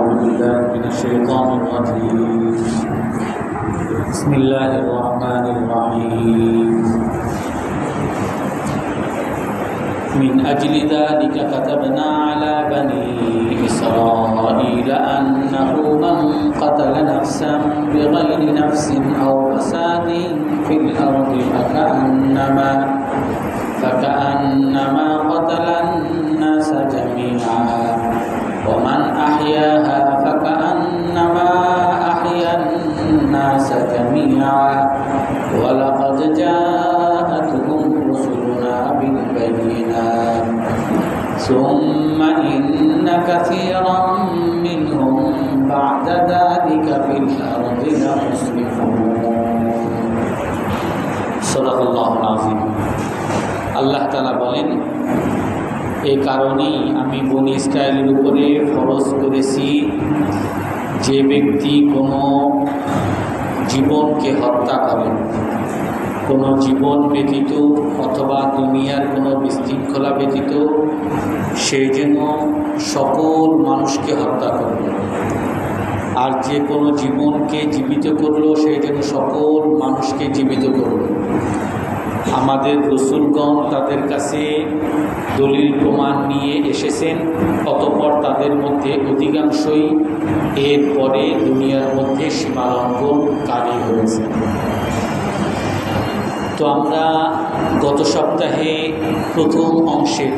أعوذ بالله من الشيطان الرجيم. بسم الله الرحمن الرحيم. من أجل ذلك كتبنا على بني إسرائيل أنه من قتل نفسا بغير نفس أو فساد في الأرض فكأنما فكأنما قتل الناس جميعا. ومن أحياها ثم إن كثيرا منهم بعد ذلك في الأرض لمسرفون صدق الله العظيم আল্লাহ তালা বলেন এই কারণেই আমি বনি ইসরায়েলের উপরে ফরজ করেছি যে ব্যক্তি কোনো জীবনকে হত্যা করেন কোনো জীবন ব্যতীত অথবা দুনিয়ার কোনো বিশৃঙ্খলা ব্যতীত সে যেন সকল মানুষকে হত্যা করল। আর যে কোনো জীবনকে জীবিত করল সে যেন সকল মানুষকে জীবিত করল। আমাদের রসুলগণ তাদের কাছে দলিল প্রমাণ নিয়ে এসেছেন, অতপর তাদের মধ্যে অধিকাংশই এরপরে দুনিয়ার মধ্যে সীমালঙ্ঘন কাজে হয়েছে তো আমরা গত সপ্তাহে প্রথম অংশে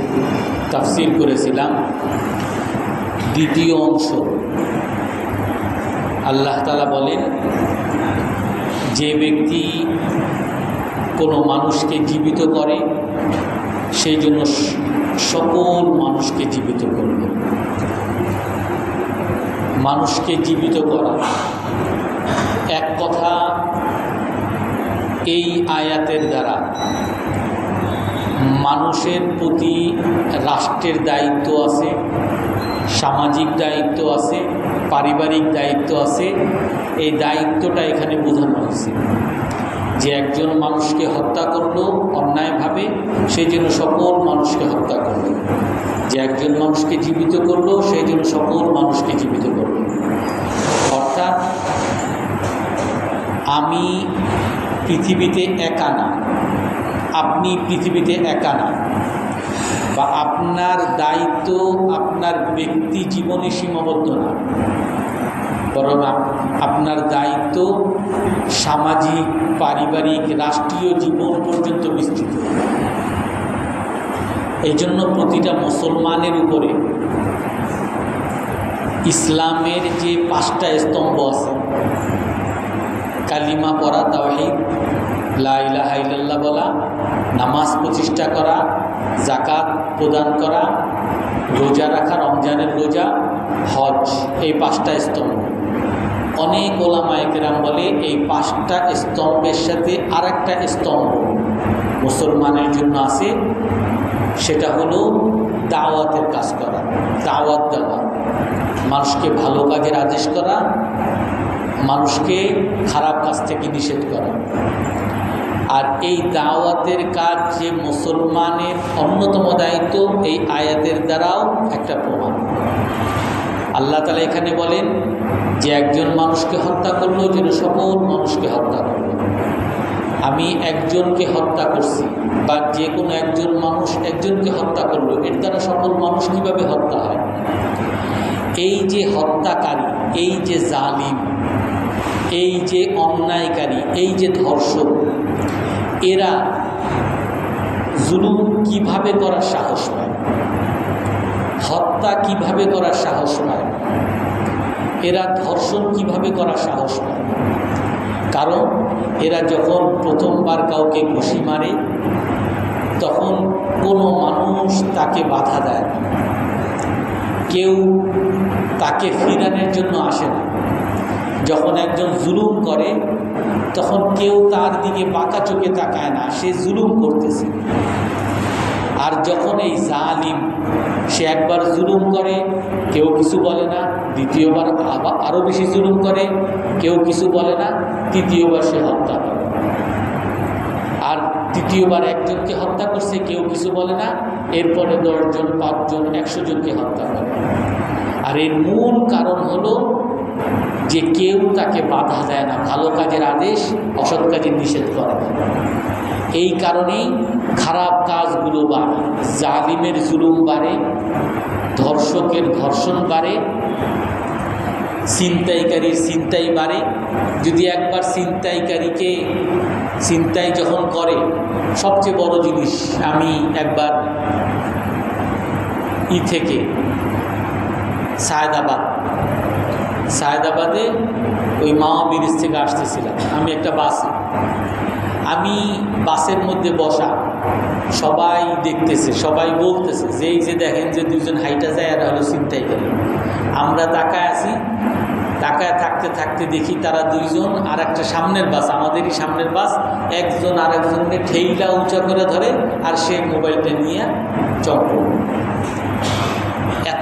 তাফসিল করেছিলাম। দ্বিতীয় অংশ। আল্লাহ তালা বলেন, যে ব্যক্তি কোনো মানুষকে জীবিত করে, সেই জন্য সকল মানুষকে জীবিত করবে মানুষকে জীবিত করা। এক কথা এই আয়াতের দ্বারা মানুষের প্রতি রাষ্ট্রের দায়িত্ব আছে, সামাজিক দায়িত্ব আছে, পারিবারিক দায়িত্ব আছে, এই দায়িত্বটা এখানে বোঝানো হয়েছে। যে একজন মানুষকে হত্যা করল অন্যায়ভাবে, সেই জন্য সকল মানুষকে হত্যা করল। যে একজন মানুষকে জীবিত করল, সেই জন্য সকল মানুষকে জীবিত করল। অর্থাৎ আমি পৃথিবীতে একা না। আপনি পৃথিবীতে একা না। বা আপনার দায়িত্ব আপনার ব্যক্তি জীবনে সীমাবদ্ধ না। বরং আপনার দায়িত্ব সামাজিক, পারিবারিক, রাষ্ট্রীয় জীবন পর্যন্ত বিস্তৃত। এই জন্য প্রতিটা মুসলমানের উপরে ইসলামের যে পাঁচটা স্তম্ভ আছে কালিমা পড়া, তাওহিদ লাইলাহাইল্লাহ বলা, নামাজ প্রতিষ্ঠা করা জাকাত প্রদান করা, রোজা রাখা, রমজানের রোজা, হজ, এই পাঁচটা স্তম্ভ। অনেক ওলামায়কেরাম বলে এই পাঁচটা স্তম্ভের সাথে আর একটা স্তম্ভ মুসলমানের জন্য আছে, সেটা হলো দাওয়াতের কাজ করা, দাওয়াত দেওয়া। মানুষকে ভালো কাজের আদেশ করা মানুষকে খারাপ কাজ থেকে নিষেধ করা। আর এই দাওয়াতের কাজ যে মুসলমানের অন্যতম দায়িত্ব, এই আয়াতের দ্বারাও একটা প্রমাণ। আল্লাহ তালা এখানে বলেন যে একজন মানুষকে হত্যা করল, যেন সকল মানুষকে হত্যা করল। আমি একজনকে হত্যা করছি বা যে কোনো একজন মানুষ একজনকে হত্যা করল, এর দ্বারা সকল মানুষ কীভাবে হত্যা হয়? এই যে হত্যাকারী, এই যে জালিম এই যে অন্যায়কারী, এই যে ধর্ষক, এরা জুলুম কীভাবে করার সাহস পায়? হত্যা কীভাবে করার সাহস পায়? এরা ধর্ষণ কীভাবে করার সাহস পায়? কারণ এরা যখন প্রথমবার কাউকে ঘুষি মারে, তখন কোনো মানুষ তাকে বাধা দেয় কেউ তাকে ফিরানোর জন্য আসে না। যখন একজন জুলুম করে, তখন কেউ তার দিকে বাঁকা চোখে তাকায় না, সে জুলুম করতেছে। আর যখন এই জালিম, সে একবার জুলুম করে, কেউ কিছু বলে না, দ্বিতীয়বার আবার আরও বেশি জুলুম করে, কেউ কিছু বলে না, তৃতীয়বার সে হত্যা করে। আর তৃতীয়বার একজনকে হত্যা করছে, কেউ কিছু বলে না, এরপরে দশজন, পাঁচজন, একশো জনকে হত্যা করে। আর এর মূল কারণ হলো যে কেউ তাকে বাধা দেয় না, ভালো কাজের আদেশ, অসৎ কাজের নিষেধ করে এই কারণেই খারাপ কাজগুলো বাড়ে, জালিমের জুলুম বাড়ে, ধর্ষকের ধর্ষণ বাড়ে, ছিনতাইকারীর ছিনতাই বাড়ে। যদি একবার ছিনতাইকারীকে, ছিনতাই যখন করে, সবচেয়ে বড় জিনিস আমি একবার ই থেকে সায়দাবাদ সায়দাবাদে ওই মামা ব্রিজ থেকে আসতেছিলাম। আমি একটা বাসে। আমি বাসের মধ্যে বসা, সবাই দেখতেছে, সবাই বলতেছে, যে এই যে দেখেন যে দুজন হাইটা যায় আর হলো চিন্তাই করে আমরা তাকায় আছি, তাকায় থাকতে থাকতে দেখি তারা দুইজন আর একটা সামনের বাস, আমাদেরই সামনের বাস, একজন আর একজনকে ঠেইলা উঁচা করে ধরে আর সে মোবাইলটা নিয়ে চক্র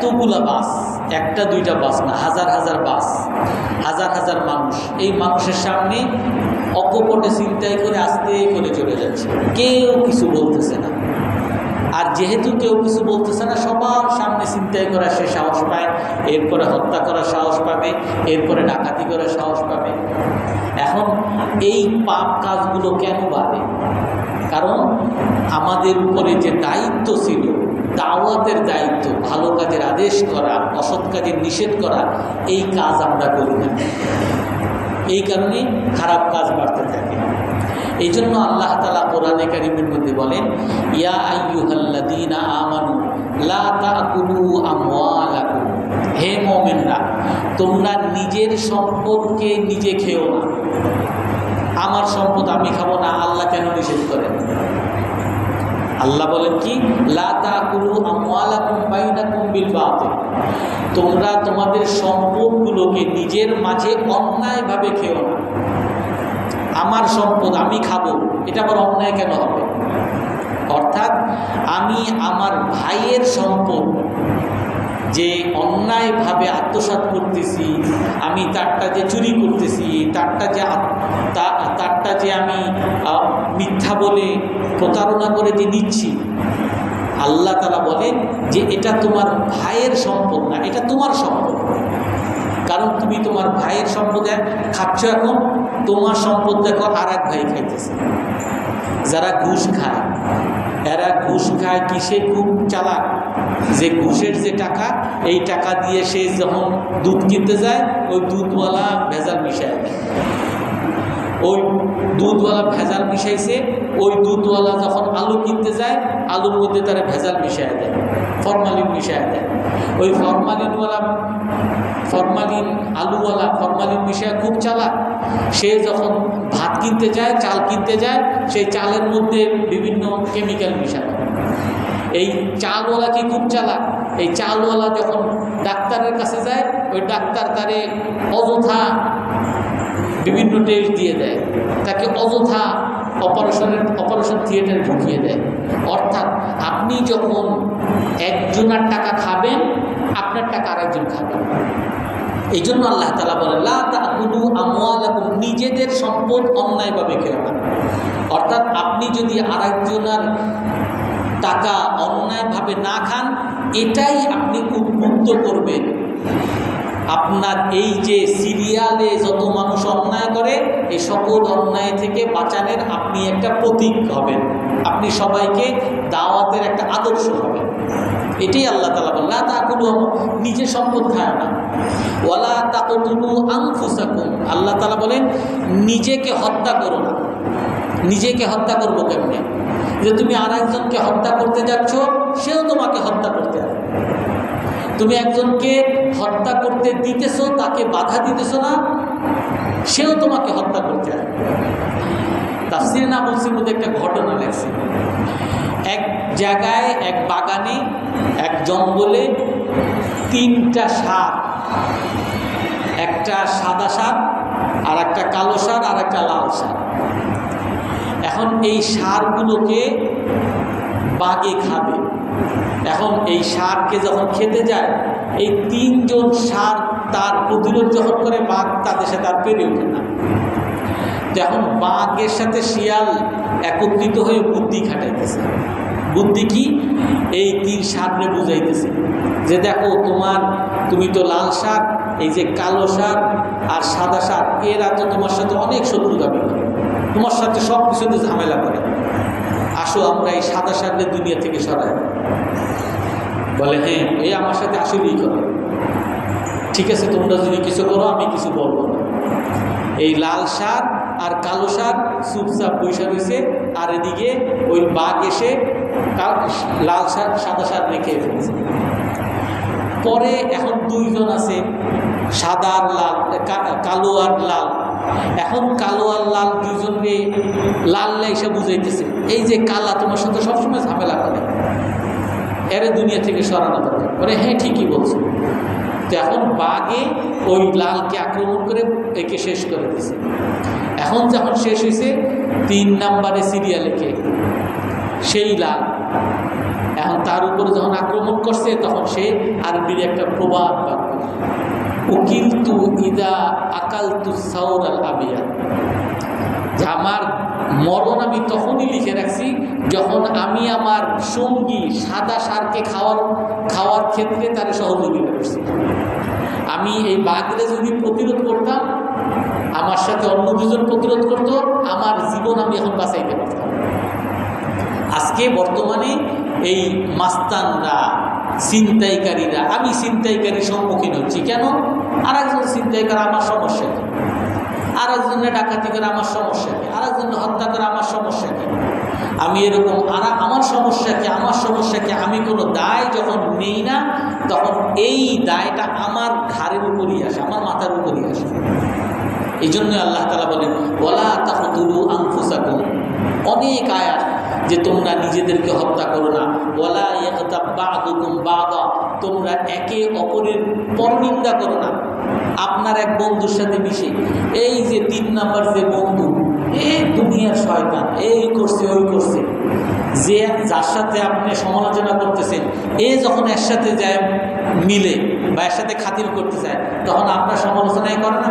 এতগুলা বাস, একটা, দুইটা বাস না, হাজার হাজার বাস, হাজার হাজার মানুষ। এই মানুষের সামনে অকপটে চিন্তাই করে আস্তে করে চলে যাচ্ছে। কেউ কিছু বলতেছে না। আর যেহেতু কেউ কিছু বলতেছে না, সবার সামনে চিন্তাই করার সে সাহস পায়, এরপরে হত্যা করার সাহস পাবে, এরপরে ডাকাতি করার সাহস পাবে। এখন এই পাপ কাজগুলো কেন বাড়ে কারণ আমাদের উপরে যে দায়িত্ব ছিল দাওয়াতের দায়িত্ব, ভালো কাজের আদেশ করা, অসৎ কাজের নিষেধ করা, এই কাজ আমরা করি না। এই কারণে খারাপ কাজ বাড়তে থাকে। এই জন্য আল্লাহ তালা কোরআনে কারিমের মধ্যে বলেন, ইয়া আইয়ুহাল্লাদিনা আমানু, লা হে মোমেনরা, তোমরা নিজের সম্পদকে নিজে খেও না। আমার সম্পদ আমি খাব না, আল্লাহ কেন নিষেধ করেন? আল্লাহ বলেন কি? তোমরা তোমাদের সম্পদগুলোকে নিজের মাঝে অন্যায়ভাবে খেও না। আমার সম্পদ আমি খাব, এটা আবার অন্যায় কেন হবে? অর্থাৎ আমি আমার ভাইয়ের সম্পদ যে অন্যায়ভাবে আত্মসাৎ করতেছি, আমি তারটা যে চুরি করতেছি, তারটা যে তারটা যে আমি মিথ্যা বলে প্রতারণা করে যে নিচ্ছি। আল্লাহ তালা বলেন যে এটা তোমার ভাইয়ের সম্পদ না, এটা তোমার সম্পদ। কারণ তুমি তোমার ভাইয়ের সম্পদ খাচ্ছ এখন, তোমার সম্পদ দেখো আর এক ভাই খাইতেছে। যারা ঘুষ খায় এরা ঘুষ খায় কিসে? খুব চালাক। যে ঘুষের যে টাকা, এই টাকা দিয়ে সে যখন দুধ কিনতে যায়, ওই দুধওয়ালা ভেজাল মিশায় ওই দুধওয়ালা ভেজাল মিশাইছে, ওই দুধওয়ালা যখন আলু কিনতে যায়, আলুর মধ্যে তারা ভেজাল মিশায় দেয়, ফরমালিন মিশায় দেয়। ওই ফরমালিনওয়ালা, ফরমালিন আলুওয়ালা ফরমালিন মিশায় খুব চালাক। সে যখন ভাত কিনতে যায়, চাল কিনতে যায়, সেই চালের মধ্যে বিভিন্ন কেমিক্যাল মিশানো এই চালওয়ালা কি খুব চালাক? এই চালওয়ালা যখন ডাক্তারের কাছে যায়, ওই ডাক্তার তারে অযথা বিভিন্ন টেস্ট দিয়ে দেয়। তাকে অযথা অপারেশনের, অপারেশন থিয়েটারে ঢুকিয়ে দেয়। অর্থাৎ আপনি যখন একজনের টাকা খাবেন, আপনার টাকা আরেকজন খাবেন এই জন্য আল্লাহ তালা বলে লা তাকুলু আমওয়ালাকুম নিজেদের সম্পদ অন্যায়ভাবে খেও না অর্থাৎ আপনি যদি আরেকজনের টাকা অন্যায়ভাবে না খান, এটাই আপনি উদ্বুদ্ধ করবেন। আপনার এই যে সিরিয়ালে যত মানুষ অন্যায় করে এই সকল অন্যায় থেকে বাঁচানোর আপনি একটা প্রতীক হবেন। আপনি সবাইকে দাওয়াতের একটা আদর্শ হবেন। এটাই আল্লাহ তালা বললা তা কোনো নিজে সম্পদ খায় না। ওয়ালা তাকুলু আনফুসাকুম। আল্লাহ তালা বলেন, নিজেকে হত্যা করো না। নিজেকে হত্যা করব কেমনে? যে তুমি আর একজনকে হত্যা করতে যাচ্ছ, সেও তোমাকে হত্যা করতে হবে তুমি একজনকে হত্যা করতে দিতেছো, তাকে বাধা দিতেছো না, সেও তোমাকে হত্যা করতে হবে তাফসির না বলছির মধ্যে একটা ঘটনা লেগছে এক জায়গায়, এক বাগানে, এক জঙ্গলে তিনটা সাপ একটা সাদা সাপ আর একটা কালো সার, আর একটা লাল সার। এখন এই সারগুলোকে বাগে খাবে। এখন এই সারকে যখন খেতে যায়, এই তিনজন সার তার প্রতিরোধ যখন করে, বাঘ তাদের সাথে আর পেরে ওঠে না। এখন বাঘের সাথে শিয়াল একত্রিত হয়ে বুদ্ধি খাটাইতেছে। বুদ্ধি কি? এই তীর সাররে বুঝাইতেছে যে দেখো তোমার, তুমি তো লাল শাক এই যে কালো শাক আর সাদা শাক এরা তো তোমার সাথে অনেক শত্রু দাবি করে। তোমার সাথে সব কিছুতে ঝামেলা করে। আসো আমরা এই সাদা শাকরে দুনিয়া থেকে সরাই। বলে হ্যাঁ এই আমার সাথে আসলেই করে। ঠিক আছে, তোমরা যদি কিছু করো, আমি কিছু বলব না। এই লাল সার আর কালো সার চুপচাপ পয়সা রয়েছে, আর এদিকে ওই বাঘ এসে লাল সার সাদা সার রেখে ফেলেছে। পরে এখন দুইজন আছে, সাদা আর লাল কালো আর লাল। এখন কালো আর লাল দুইজনকে লাল এসে বুঝাইতেছে, এই যে কালা, তোমার সাথে সবসময় ঝামেলা করে। এরে দুনিয়া থেকে সরানো দরকার। বলে হ্যাঁ ঠিকই বলছো। তো এখন বাঘে ওই লালকে আক্রমণ করে একে শেষ করে দিছে। এখন যখন শেষ হয়েছে তিন নাম্বারে সিরিয়ালে কে? সেই লাল এখন তার উপরে যখন আক্রমণ করছে, তখন সে আরবির একটা প্রবাদ বাক্য উকিল তু ইদা আকাল তু সাউর আল আবিয়া। যে আমার মরণ আমি তখনই লিখে রাখছি যখন আমি আমার সঙ্গী সাদা সারকে খাওয়ার খাওয়ার ক্ষেত্রে তার সহযোগিতা করছি। আমি এই বাঘরে যদি প্রতিরোধ করতাম, আমার সাথে অন্য দুজন প্রতিরোধ করতো, আমার জীবন আমি এখন বাঁচাইতে পারতাম। আজকে বর্তমানে এই মাস্তানরা, ছিনতাইকারীরা, আমি ছিনতাইকারীর সম্মুখীন হচ্ছি। কেন? আর একজন ছিনতাইকার আমার সমস্যা কি? আর একজনের ডাকাতি করে আমার সমস্যা কি? আর একজনের হত্যা করে আমার সমস্যা কি? আমি এরকম আর, আমার সমস্যা কি? আমার সমস্যা কি? আমি কোনো দায় যখন নেই না, তখন এই দায়টা আমার ঘাড়ের উপরই আসে, আমার মাথার উপরই আসে। এই জন্য আল্লাহ তালা বলেন বলা ওলা তাহতুলু আনফুসাকুম। অনেক আয়াত যে তোমরা নিজেদেরকে হত্যা করো না। ওলা ইয়াগতাব বাদুকুম বাদা, তোমরা একে অপরের পর পরনিন্দা করো না। আপনার এক বন্ধুর সাথে মিশে, এই যে তিন নাম্বার যে বন্ধু, এ দুনিয়ার শয়তান, এই করছে, ওই করছে। যে যার সাথে আপনি সমালোচনা করতেছেন, এ যখন এর সাথে যায় মিলে বা এর সাথে খাতির করতে চায়, তখন আপনার সমালোচনাই করে না।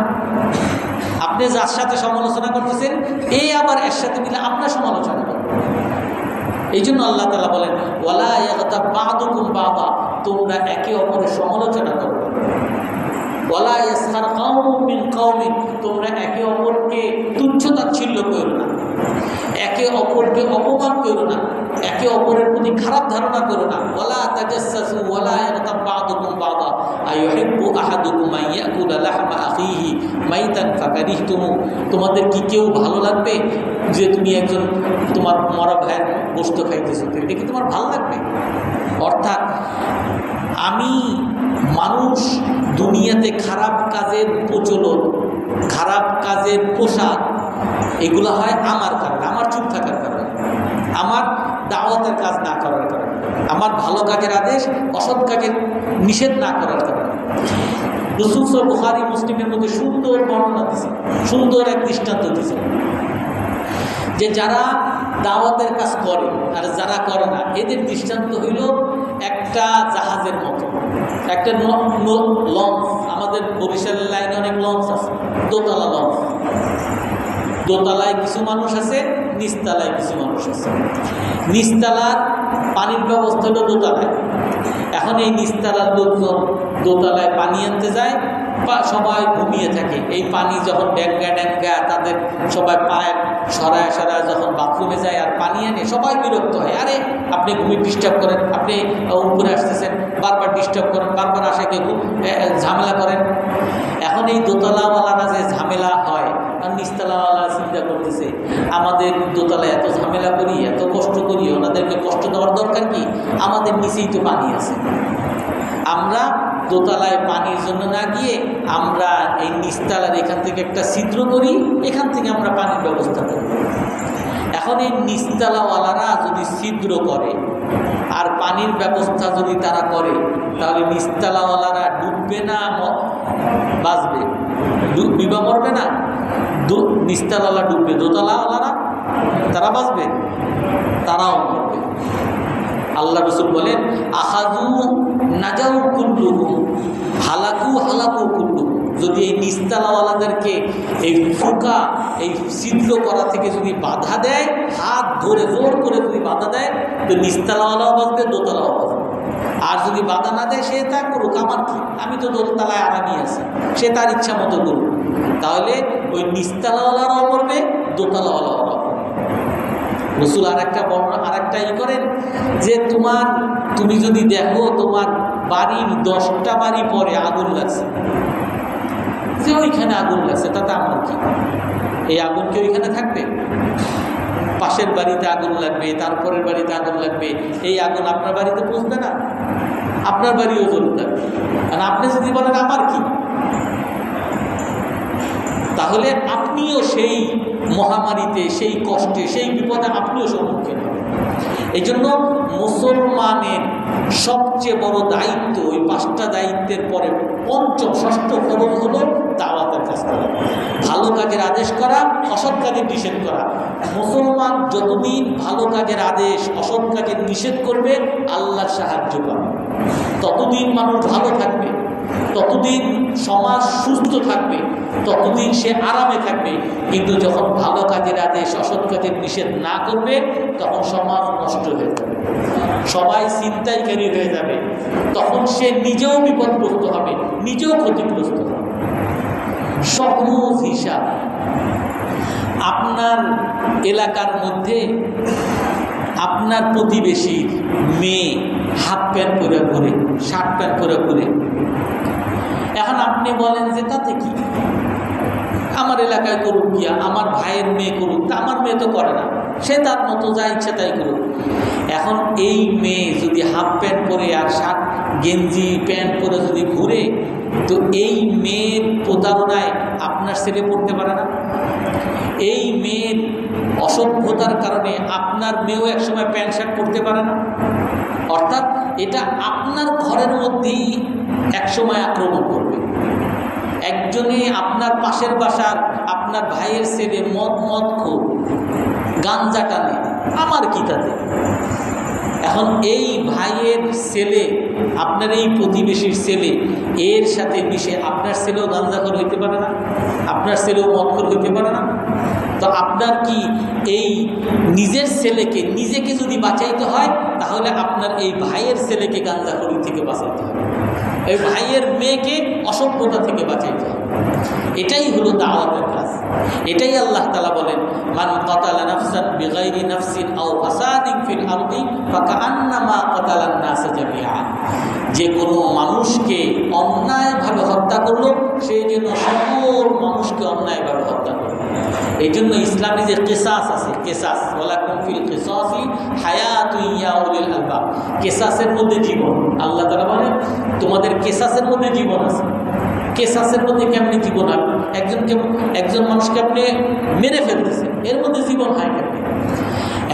আপনি যার সাথে সমালোচনা করতেছেন এই আবার এর সাথে মিলে আপনার সমালোচনা করে। এই জন্য আল্লাহ তালা বলেন ওয়ালা ইয়াগতা বাদুকুম বাবা তোমরা একে অপরের সমালোচনা করো। ওয়ালা ইয়াসখার কাউমুম মিন কাউমিন তোমরা একে অপরকে তুচ্ছ তাচ্ছিল্য করো না। একে অপরকে অপমান করো না। একে অপরের প্রতি খারাপ ধারণা করো না। ওয়ালা তাজাসসু ওয়ালা ইয়াগতাব বাদুকুম বাদা, আইয়ুহিব্বু আহাদুকুম আন ইয়াকুলা লাহমা আখিহি মাইতান ফাকারিহতুমু। তোমাদের কি কেউ ভালো লাগবে যে তুমি একজন তোমার মরা ভাইয়ের গোস্ত খাইতেছো? এটা কি তোমার ভালো লাগবে? অর্থাৎ আমি মানুষ দুনিয়াতে খারাপ কাজের প্রচলন, খারাপ কাজের পোশাক, এগুলো হয় আমার কারণে, আমার চুপ থাকার কারণে, আমার দাওয়াতের কাজ না করার কারণে, আমার ভালো কাজের আদেশ, অসৎ কাজের নিষেধ না করার কারণে। রসুল বুখারি মুসলিমের মধ্যে সুন্দর বর্ণনা দিছে সুন্দর এক দৃষ্টান্ত দিছে যে যারা দাওয়াতের কাজ করে, আর যারা করে না, এদের দৃষ্টান্ত হইল একটা জাহাজের মতো। একটা লঞ্চ। আমাদের বরিশালের লাইনে অনেক লঞ্চ আছে। দোতলা লঞ্চ। দোতলায় কিছু মানুষ আছে, নিচতলায় কিছু মানুষ আছে। নিচতলার পানির ব্যবস্থা হলো দোতলায়। এখন এই নিচতলার লোকজন দোতলায় পানি আনতে যায় সবাই ঘুমিয়ে থাকে। এই পানি যখন ড্যাঙ্গা ড্যাঙ্গা তাদের সবাই পায়ে সরায় সরায় যখন বাথরুমে যায় আর পানি আনে, সবাই বিরক্ত হয়। আরে, আপনি ঘুমিয়ে ডিস্টার্ব করেন, আপনি উপরে আসতেছেন, বারবার ডিস্টার্ব করেন, বারবার আসাকে খুব ঝামেলা করেন। এখন এই দোতলাওয়ালারা যে ঝামেলা হয়, আর নিচতলাওয়ালা চিন্তা করতেছে, আমাদের দোতলায় এত ঝামেলা করি, এত কষ্ট করি, ওনাদেরকে কষ্ট দেওয়ার দরকার কি? আমাদের নিচেই তো পানি আছে। আমরা দোতলায় পানির জন্য না গিয়ে আমরা এই নিচতলার এখান থেকে একটা ছিদ্র করি, এখান থেকে আমরা পানির ব্যবস্থা করি। এখন এই নিচতলাওয়ালারা যদি ছিদ্র করে আর পানির ব্যবস্থা যদি তারা করে, তাহলে নিচতলাওয়ালারা ডুববে না বাঁচবে? ডুববি বা মরবে না? নিচতলাওয়ালা ডুববে। দোতলাওয়ালারা, তারা বাঁচবে? তারাও মরবে। আল্লাহ রসুল বলেন আহাদু নাজাউ কুল্লুহু, হালাকু হালাকু কুল্লুহু যদি এই নিস্তালাওয়ালাদেরকে এই ফুকা, এই ছিদ্র করা থেকে যদি বাধা দেয়, হাত ধরে জোর করে যদি বাধা দেয়, তো নিস্তালাওয়ালাও বাঁচবে, দোতলাও বাঁচবে। আর যদি বাধা না দেয়, সে তা করুক, আমার কি? আমি তো দোতলায় আরামই আছি। সে তার ইচ্ছা মতো করুক। তাহলে ওই নিস্তালাওয়ালারাও করবে দোতলাওয়ালাও করবে রসুল আর একটা বর্ণনা আর একটা ই করেন যে, তোমার তুমি যদি দেখো তোমার বাড়ির দশটা বাড়ি পরে আগুন লাগছে। যে ওইখানে আগুন লাগছে, তাতে আমার কি? এই আগুন কি ওইখানে থাকবে? পাশের বাড়িতে আগুন লাগবে, তারপরের বাড়িতে আগুন লাগবে, এই আগুন আপনার বাড়িতে পৌঁছবে না। আপনার বাড়িও জ্বলতে থাকবে আর আপনি যদি বলেন, আমার কি? তাহলে আপনিও সেই মহামারীতে, সেই কষ্টে, সেই বিপদে আপনিও সম্মুখীন এই জন্য মুসলমানের সবচেয়ে বড় দায়িত্ব, ওই পাঁচটা দায়িত্বের পরে পঞ্চম, ষষ্ঠ ফরজ হলো দাওয়াতের কাজ করা। ভালো কাজের আদেশ করা, অসৎ কাজের নিষেধ করা। মুসলমান যতদিন ভালো কাজের আদেশ, অসৎ কাজের নিষেধ করবে, আল্লাহর সাহায্য পাবে। ততদিন মানুষ ভালো থাকবে। ততদিন সমাজ সুস্থ থাকবে, ততদিন সে আরামে থাকবে। কিন্তু যখন ভালো কাজের আদেশ অসৎ কাজের নিষেধ না করবে, তখন সমাজ নষ্ট হয়ে যাবে। সবাই চিন্তাইকারী হয়ে যাবে। তখন সে নিজেও বিপদগ্রস্ত হবে, নিজেও ক্ষতিগ্রস্ত হবে। সহজ হিসাব। আপনার এলাকার মধ্যে আপনার প্রতিবেশীর মেয়ে হাফ প্যান্ট পরে ঘুরে, শার্ট প্যান্ট পরে ঘুরে এখন আপনি বলেন যে তাতে কি? আমার এলাকায় করুক গিয়া, আমার ভাইয়ের মেয়ে করুক, তা আমার মেয়ে তো করে না। সে তার মতো যা ইচ্ছে তাই করুক। এখন এই মেয়ে যদি হাফ প্যান্ট পরে আর শার্ট, গেঞ্জি, প্যান্ট পরে যদি ঘুরে, তো এই মেয়ের প্রতারণায় আপনার ছেলে পড়তে পারে না। এই মেয়ের অসভ্যতার কারণে আপনার মেয়েও একসময় প্যান্ট শার্ট পরতে পারে না। অর্থাৎ এটা আপনার ঘরের মধ্যেই একসময় আক্রমণ করবে। একজনে আপনার পাশের বাসার, আপনার ভাইয়ের ছেলে মদ মদ খো গাঞ্জা টানে, আমার কি তাতে? এখন এই ভাইয়ের ছেলে, আপনার এই প্রতিবেশীর ছেলে, এর সাথে মিশে আপনার ছেলেও গাঞ্জাখর হইতে পারে না, আপনার ছেলেও মদখর হইতে পারে না। তো আপনার কি এই নিজের ছেলেকে, নিজেকে যদি বাঁচাইতে হয়, তাহলে আপনার এই ভাইয়ের ছেলেকে গাঞ্জাখড়ি থেকে বাঁচাইতে হবে। এই ভাইয়ের মেয়েকে অসভ্যতা থেকে বাঁচাইতে হবে। এটাই হলো দাওয়াতের কাজ। এটাই আল্লাহ তালা বলেন কতালা নাফসান নাফসিন আও যে কোনো মানুষকে অন্যায়ভাবে হত্যা করল সেই জন্য সকল মানুষকে অন্যায়ভাবে হত্যা করল। এই জন্য ইসলামী যে কেসাস আছে, কেসাস, ওয়ালাকুম ফিল কিসাসি উলিল আলবাব। কেসাসের মধ্যে জীবন, আল্লাহ তাআলা বলেন, তোমাদের কেসাসের মধ্যে জীবন আছে। কেসাসের মধ্যে কেমনি জীবন হয় একজনকে একজন মানুষকে আপনি মেরে ফেলতেছেন এর মধ্যে জীবন হয় কেমনি?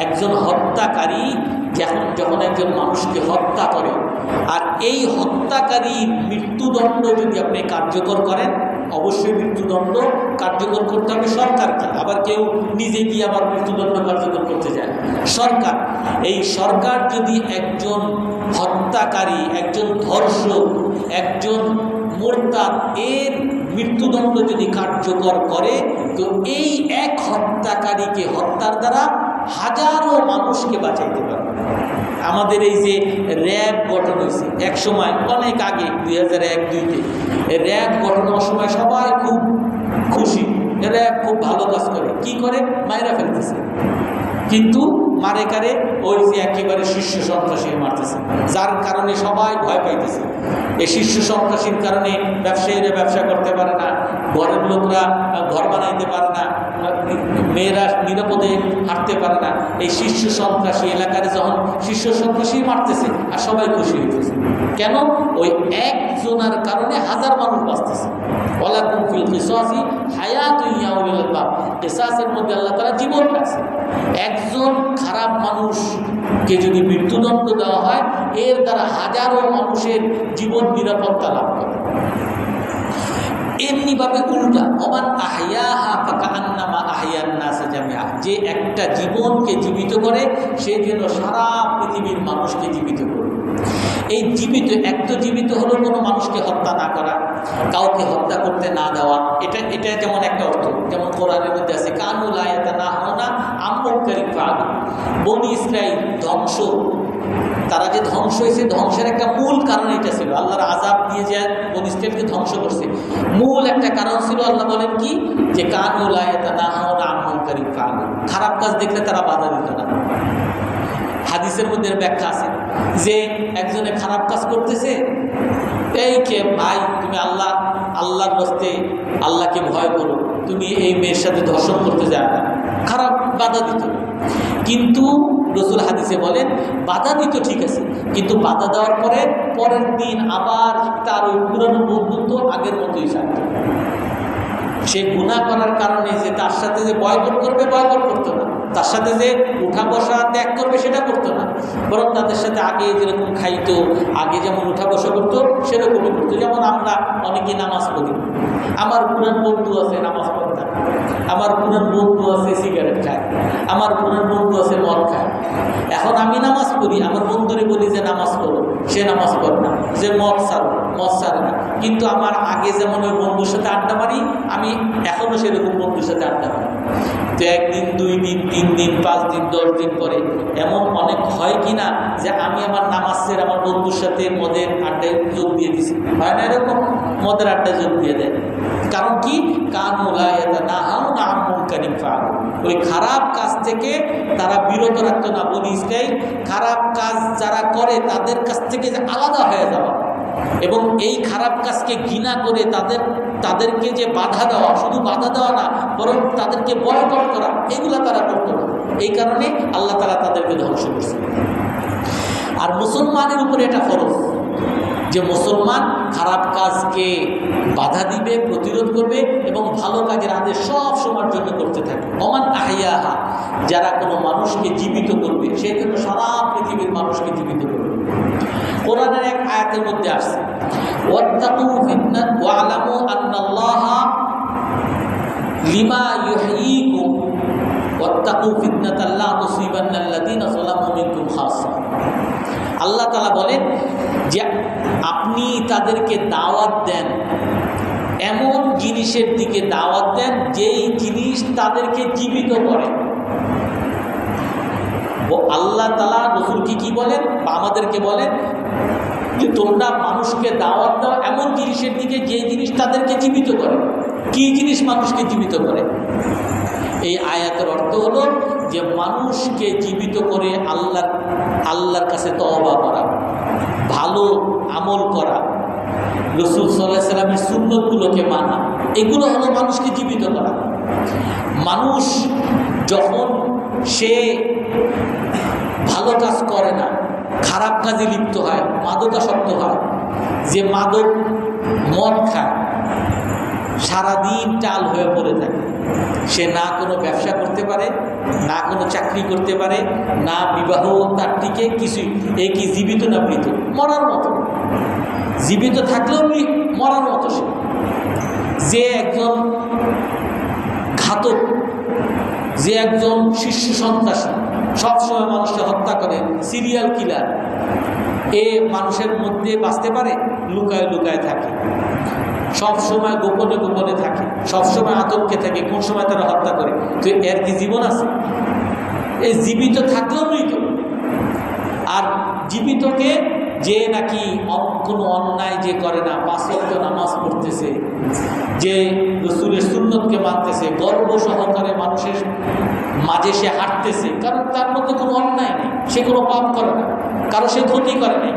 একজন হত্যাকারী যখন যখন একজন মানুষকে হত্যা করে, আর এই হত্যাকারী মৃত্যুদণ্ড যদি আপনি কার্যকর করেন, অবশ্যই মৃত্যুদণ্ড কার্যকর করতে হবে সরকারকে। আবার কেউ নিজে গিয়ে আবার মৃত্যুদণ্ড কার্যকর করতে যায়। সরকার, এই সরকার যদি একজন হত্যাকারী, একজন ধর্ষক, একজন মোরতাদ, এর মৃত্যুদণ্ড যদি কার্যকর করে, তো এই এক হত্যাকারীকে হত্যার দ্বারা হাজারো মানুষকে বাঁচাইতে পারবে। আমাদের এই যে র্যাব গঠন হয়েছে, এক সময়, অনেক আগে, দুই হাজার এক দুইতে র্যাব গঠন হওয়ার সময় সবাই খুব খুশি। র্যাব খুব ভালো কাজ করে। কি করে? মায়েরা ফেলতেছে। কিন্তু মারে কারে ওই যে একেবারে শীর্ষ সন্ত্রাসী মারতেছে। যার কারণে সবাই ভয় পাইতেছে। এই শীর্ষ সন্ত্রাসীর কারণে ব্যবসায়ীরা ব্যবসা করতে পারে না। ঘরের লোকরা ঘর বানাইতে পারে না, মেয়েরা নিরাপদে হাঁটতে পারে না। এই শীর্ষ সন্ত্রাসী এলাকার যখন শীর্ষ সন্ত্রাসী মারতেছে আর সবাই খুশি হইতেছে। কেন? ওই একজনের কারণে হাজার মানুষ বাঁচতেছে। ওয়ালাকুম ফিল কিসাসি হায়াতুন ইয়াউলিল আলবাব কিসাসের মধ্যে আল্লাহ তাআলা জীবন আছে একজন খারাপ মানুষকে যদি মৃত্যুদণ্ড দেওয়া হয়, এর দ্বারা হাজারো মানুষের জীবন নিরাপত্তা লাভ এমনিভাবে উল্টা, অমান আহিয়া হা ফাঁকা আন্নামা আহিয়ান নাসে জামিয়া যে একটা জীবনকে জীবিত করে, সে যেন সারা পৃথিবীর মানুষকে জীবিত করে এই জীবিত এক তো জীবিত হলো কোনো মানুষকে হত্যা না করা, কাউকে হত্যা করতে না দেওয়া। এটা এটা যেমন একটা অর্থ, যেমন কোরআনের মধ্যে আছে কানুল আয়াতা না হনা আম্মকারী প্রাণ বনি ইসরাইল ধ্বংস তারা যে ধ্বংস হয়েছে, ধ্বংসের একটা মূল কারণ এটা ছিল। আল্লাহর আজাব দিয়ে যে ইসরাইলকে ধ্বংস করছে। মূল একটা কারণ ছিল, আল্লাহ বলেন কি? যে কানুল আয়াতা না হনা আম্মকারী প্রাণ খারাপ কাজ দেখলে তারা বাধা দিত না। হাদিসের মধ্যে ব্যাখ্যা আছে। যে একজনে খারাপ কাজ করতেছে, এই কে ভাই, তুমি আল্লাহ, আল্লাহর বস্তে আল্লাহকে ভয় করো। তুমি এই মেয়ের সাথে ধর্ষণ করতে যায় না। খারাপ বাধা দিত। কিন্তু রসুল হাদিসে বলেন বাধা দিত ঠিক আছে, কিন্তু বাধা দেওয়ার পরে পরের দিন আবার তার ওই পুরনো বন্ধুত্ব আগের মতোই থাকতো। সে গুণা করার কারণে যে তার সাথে যে বয়কট করবে, বয়কট করতো না। তার সাথে যে উঠা বসা ত্যাগ করবে, সেটা করতো না। বরং তাদের সাথে আগে যেরকম খাইতো, আগে যেমন উঠা বসা করতো, সেরকমই করতো। যেমন আমরা অনেকে নামাজ পড়ি। আমার পুরান বন্ধু আছে, নামাজ পড়তে আমার পুরান বন্ধু আছে সিগারেট খায়। আমার পুরান বন্ধু আছে মদ খায় এখন আমি পড়ি আমার বন্ধুরে বলি যে নামাজ পড়ো। সে নামাজ পড়ে না। যে মদ ছাড়ো মদ ছাড়ে না। কিন্তু আমার আগে যেমন ওই বন্ধুর সাথে আড্ডা মারি, আমি এখনও সেরকম বন্ধুর সাথে আড্ডা মারি। তো একদিন, দুই দিন, তিন দিন, পাঁচ দিন, দশ দিন পরে এমন অনেক হয় কি না যে আমি আমার নামাজের আমার বন্ধুর সাথে মদের আড্ডায় যোগ দিয়ে দিছি। হয় না এরকম? মদের আড্ডায় যোগ দিয়ে দেয়। কারণ কি? কান মোলায়তা না হাও না আমন কারিম ফাগ ওই খারাপ কাজ থেকে তারা বিরত রাখতো না, বলি ইসরাইল, খারাপ কাজ যারা করে তাদের কাছ থেকে যে আলাদা হয়ে যাওয়া। এবং এই খারাপ কাজকে ঘৃণা করে তাদের, তাদেরকে যে বাধা দেওয়া, শুধু বাধা দেওয়া না, বরং তাদেরকে বয়কট করা, এগুলো তারা করতো না। এই কারণে আল্লাহ তালা তাদেরকে ধ্বংস করছে। আর মুসলমানের উপরে এটা ফরজ। যে মুসলমান খারাপ কাজকে বাধা দিবে, প্রতিরোধ করবে এবং ভালো কাজের আদেশ সব সময়ের জন্য করতে থাকে অমান আহিয়াহা, যারা কোনো মানুষকে জীবিত করবে, সে জন্য সারা পৃথিবীর মানুষকে জীবিত করবে। কোরআনের এক আয়াতের মধ্যে আসছে, ওয়াত্তাকু লিমা আল্লাহ বলেন যে আপনি তাদেরকে দাওয়াত দেন, এমন জিনিসের দিকে দাওয়াত দেন যেই জিনিস তাদেরকে জীবিত করে। ও আল্লাহ তালা রসুলকে কি বলেন? আমাদেরকে বলেন যে, তোমরা মানুষকে দাওয়াত দাও এমন জিনিসের দিকে যে জিনিস তাদেরকে জীবিত করে। কি জিনিস মানুষকে জীবিত করে? এই আয়াতের অর্থ হলো যে, মানুষকে জীবিত করে আল্লাহ আল্লাহর কাছে তওবা করা। ভালো আমল করা। রসুল সাল্লাহ সাল্লামের সুন্নতগুলোকে মানা। এগুলো হলো মানুষকে জীবিত করা। মানুষ যখন সে ভালো কাজ করে না, খারাপ কাজে লিপ্ত হয়, মাদকাসক্ত হয়, যে মাদক মদ খায়, সারাদিন টাল হয়ে পড়ে থাকে। সে না কোনো ব্যবসা করতে পারে না কোনো চাকরি করতে পারে, না বিবাহ তার টিকে কিছুই। এ কি জীবিত না মৃত? মরার মতো। জীবিত থাকলেও মরার মতো সে। যে একজন ঘাতক, যে একজন শিশু সন্ত্রাসী, সবসময় মানুষকে হত্যা করে সিরিয়াল কিলার এ মানুষের মধ্যে বাঁচতে পারে, লুকায় লুকায় থাকে। সব সময় গোপনে গোপনে থাকে। সব সময় আতঙ্কে থাকে, কোন সময় তারা হত্যা করে। তো এর কি জীবন আছে? এই জীবিত থাকলেও মৃত। আর জীবিতকে যে নাকি কোনো অন্যায় যে করে না, পাঁচ ওয়াক্ত নামাজ পড়তেছে, যে রসুলের সুন্নতকে মানতেছে, গর্ব সহকারে মানুষের মাঝে সে হাঁটতেছে, কারণ তার মধ্যে কোনো অন্যায় নেই। সে কোনো পাপ করে না। কারও সে ক্ষতি করে নাই।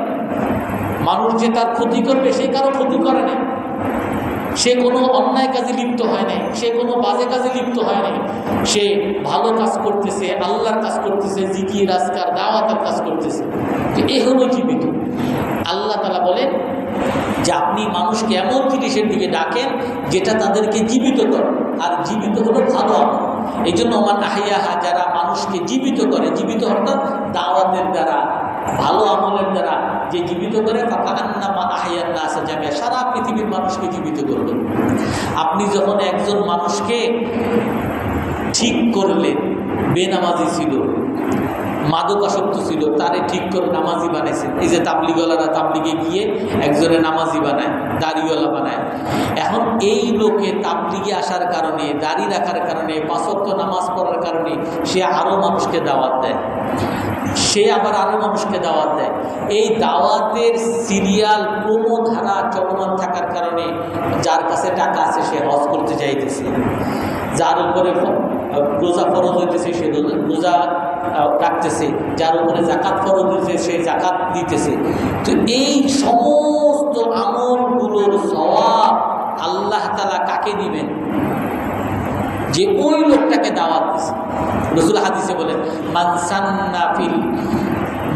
মানুষ যে তার ক্ষতি করবে, সে কারও ক্ষতি করে নাই। সে কোনো অন্যায় কাজে লিপ্ত হয় নাই, সে কোনো বাজে কাজে লিপ্ত হয় নাই। সে ভালো কাজ করতেছে, আল্লাহর কাজ করতেছে জিকি রাজকার দাওয়াতের কাজ করতেছে। তো এ হলো জীবিত। আল্লাহ তালা বলেন যে আপনি মানুষকে এমন জিনিসের দিকে ডাকেন যেটা তাদেরকে জীবিত করে। আর জীবিত হলো ভালো আমল। এই জন্য আমার আহিয়াহা যারা মানুষকে জীবিত করে, জীবিত অর্থাৎ দাওয়াতের দ্বারা, ভালো আমলের দ্বারা যে জীবিত করে ফাঁকান্নামা আহিয়ার না আসা যাবে সারা পৃথিবীর মানুষকে জীবিত করবেন। আপনি যখন একজন মানুষকে ঠিক করলেন, বেনামাজি ছিল, মাদকাসক্ত ছিল, তারে ঠিক করে নামাজি বানাইছেন। এই যে তাবলিগলারা তাবলিগে গিয়ে একজনে নামাজি বানায়। দাড়িওয়ালা বানায়। এখন এই লোকে তাবলিগে আসার কারণে, দাড়ি রাখার কারণে, পাঁচক্ত নামাজ পড়ার কারণে সে আরও মানুষকে দাওয়াত দেয়। সে আবার আরও মানুষকে দাওয়াত দেয়। এই দাওয়াতের সিরিয়াল ক্রমধারা চলমান থাকার কারণে যার কাছে টাকা আছে সে হজ করতে চাইতেছে যার উপরে রোজা ফরজ হইতেছে, সে রোজা- রাখতেছে, যার উপরে জাকাত ফরজ হয়েছে, সে জাকাত দিতেছে। তো এই সমস্ত আমলগুলোর সওয়াব আল্লাহ তালা কাকে দিবেন? যে ওই লোকটাকে দাওয়াত দিছে। রসুল হাদিসে বলেন মানসান্না ফিল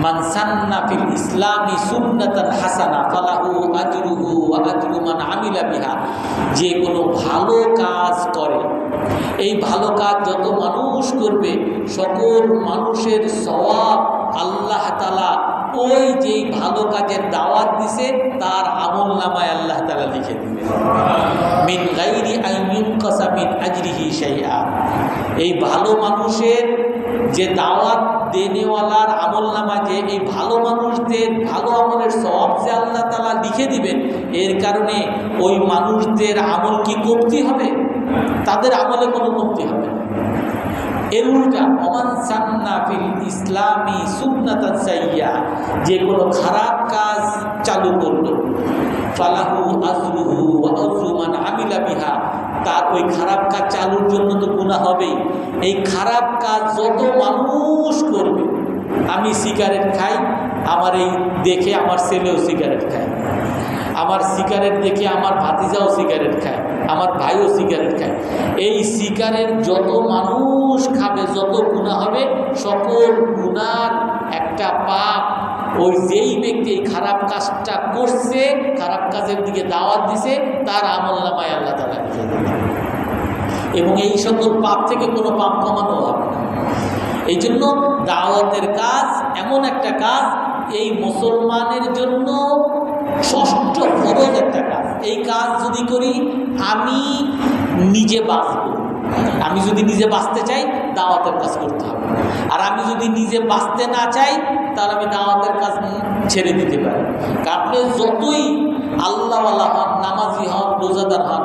মানসান্না ফিল ইসলামি সুন্নাতান হাসানা, ফালাহু আজরুহু আজরু মান আমিলা বিহা। যে কোনো ভালো কাজ করে। এই ভালো কাজ যত মানুষ করবে, সকল মানুষের সওয়াব আল্লাহ তালা ওই যেই ভালো কাজের দাওয়াত দিছে, তার আমল নামায় আল্লাহ তালা লিখে দিবেন। মিন গাইরি আইমিন কসামিন আজরিহি শাইআ। এই ভালো মানুষের যে দাওয়াত দেনেওয়ালার আমল নামা যে এই ভালো মানুষদের, ভালো আমলের সব যে আল্লাহ তালা লিখে দিবেন, এর কারণে ওই মানুষদের আমল কি কমতি হবে? তাদের আমলে কোনো কমতি হবে এর উল্টা অমান সান্না ফিল ইসলামী সুন্নাতান সাইয়া, যে কোনো খারাপ কাজ চালু করল। ফালাহু আজরুহু ওয়া আজরু আমিলা বিহা, তার ওই খারাপ কাজ চালুর জন্য তো গুণা হবেই। এই খারাপ কাজ যত মানুষ করবে, আমি সিগারেট খাই, আমার এই দেখে আমার ছেলেও সিগারেট খায়। আমার সিগারেট দেখে আমার ভাতিজাও সিগারেট খায়, আমার ভাইও সিগারেট খায়। এই সিগারেট যত মানুষ খাবে, যত গুণা হবে, সকল গুণার একটা পাপ। ওই যেই ব্যক্তি এই খারাপ কাজটা করছে, খারাপ কাজের দিকে দাওয়াত দিছে, তার আমল নামায় আল্লাহ তালা এবং এই সকল পাপ থেকে কোনো পাপ কমানো হবে না। এই জন্য দাওয়াতের কাজ, এমন একটা কাজ, এই মুসলমানের জন্য ষষ্ঠ ফরজ একটা কাজ। এই কাজ যদি করি, আমি নিজে বাঁচব। আমি যদি নিজে বাঁচতে চাই, দাওয়াতের কাজ করতে হবে। আর আমি যদি নিজে বাঁচতে না চাই, তাহলে আমি দাওয়াতের কাজ ছেড়ে দিতে পারি। আপনি যতই আল্লাহওয়ালা হন, নামাজি হন, রোজাদার হন,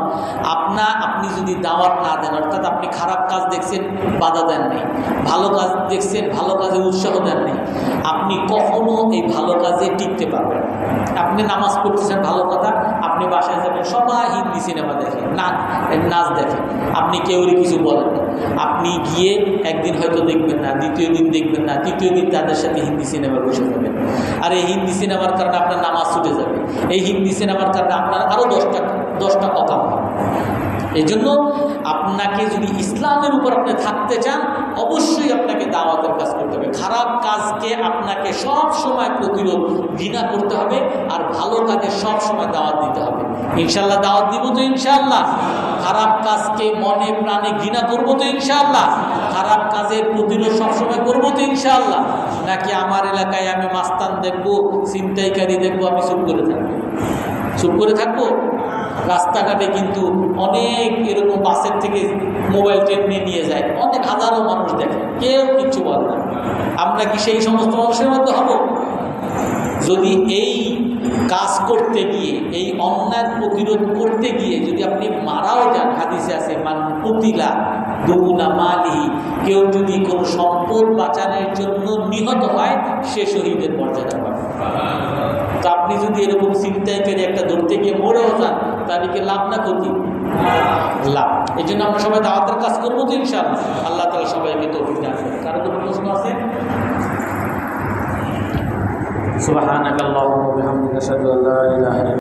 আপনা, আপনি যদি দাওয়াত না দেন, অর্থাৎ আপনি খারাপ কাজ দেখছেন, বাধা দেন নেই। ভালো কাজ দেখছেন, ভালো কাজে উৎসাহ দেন নেই। আপনি কখনো এই ভালো কাজে টিকতে পারবেন আপনি নামাজ পড়তেছেন, ভালো কথা আপনি বাসায় যাবেন, সবাই হিন্দি সিনেমা দেখে, না, নাচ দেখে। আপনি কেউরই কিছু বলেন আপনি গিয়ে একদিন হয়তো দেখবেন না, দ্বিতীয় দিন দেখবেন না, তৃতীয় দিন তাদের সাথে হিন্দি সিনেমা বসে যাবেন। আর এই হিন্দি সিনেমার কারণে আপনার নামাজ ছুটে যাবে। এই হিন্দি সিনেমার কারণে আপনার আরও দশটা দশটা হবে এই জন্য আপনাকে যদি ইসলামের উপর আপনি থাকতে চান, অবশ্যই আপনাকে দাওয়াতের কাজ করতে হবে। খারাপ কাজকে আপনাকে সব সময় প্রতিরোধ, ঘৃণা করতে হবে আর ভালো কাজে সব সময় দাওয়াত দিতে হবে। ইনশাল্লাহ দাওয়াত দিব তো ইনশাল্লাহ খারাপ কাজকে মনে প্রাণে ঘৃণা করব তো ইনশাল্লাহ খারাপ কাজের প্রতিরোধ সবসময় করব তো ইনশাল্লাহ নাকি আমার এলাকায় আমি মাস্তান দেখব, ছিনতাইকারী দেখব, আমি চুপ করে থাকব? চুপ করে থাকব? রাস্তাঘাটে কিন্তু অনেক এরকম বাসের থেকে মোবাইল টেনে নিয়ে যায়। অনেক হাজারো মানুষ দেখে। কেউ কিচ্ছু বলে না। আমরা কি সেই সমস্ত মানুষের মধ্যে হব? যদি এই কাজ করতে গিয়ে, এই অন্যায় প্রতিরোধ করতে গিয়ে যদি আপনি মারাও যান, হাদিসে আছে, মান পুতিলা দুগুনা মালি কেউ যদি কোনো সম্পদ বাঁচানোর জন্য নিহত হয়, সে শহীদের মর্যাদা পাবে। তো আপনি যদি এরকম চিন্তায় করে একটা ধরতে গিয়ে মরেও যান তাহলে কি লাভ না ক্ষতি? লাভ। এই জন্য আমরা সবাই দাওয়াতের কাজ করব তো ইনশাল্লাহ আল্লাহ তালা সবাইকে তো করুন। কারও কোনো প্রশ্ন আছে? সুবহানাকাল্লাহুম্মা